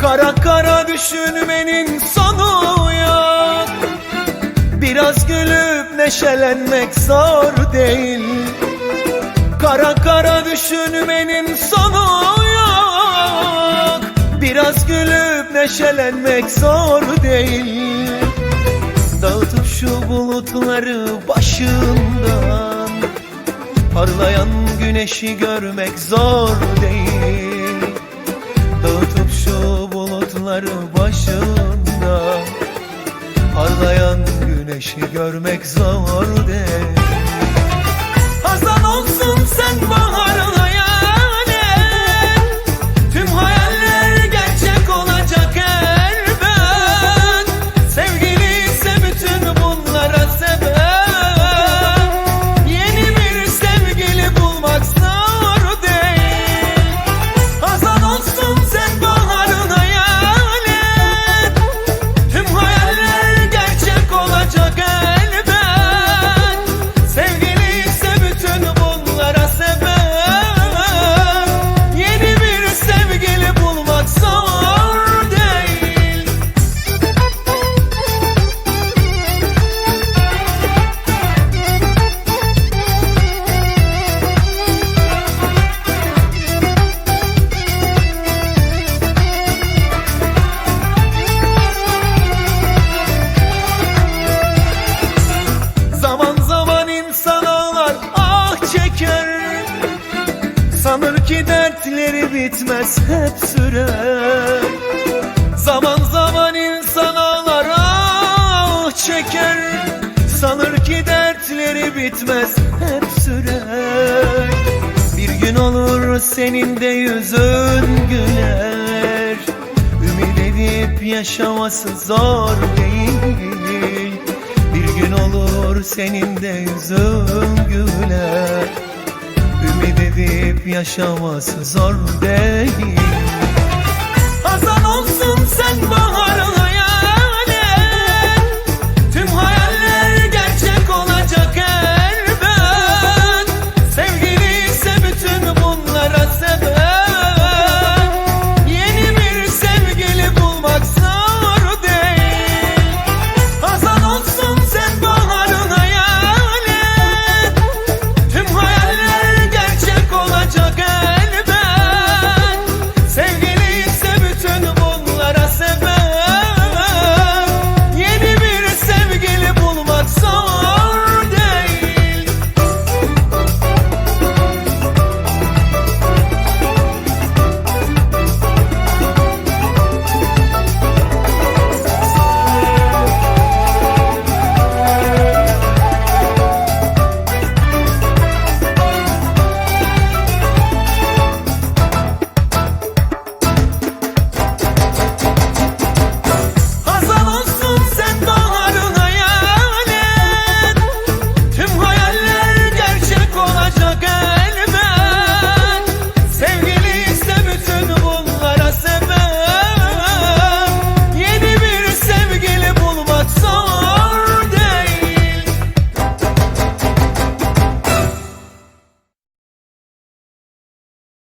Kara kara düşünmenin sonu yok. Biraz gülüp neşelenmek zor değil. Kara kara düşünmenin sonu yok. Biraz gülüp neşelenmek zor değil. Dağıtıp şu bulutları başından Parlayan güneşi görmek zor değil bulutları başından Parlayan güneşi görmek zor değil dertleri bitmez hep sürer Zaman zaman insan ağlar ah çeker. Sanır ki dertleri bitmez hep sürer Bir gün olur senin de yüzün güler. Ümit edip yaşaması zor değil. Bir gün olur senin de yüzün güler Edip yaşaması zor değil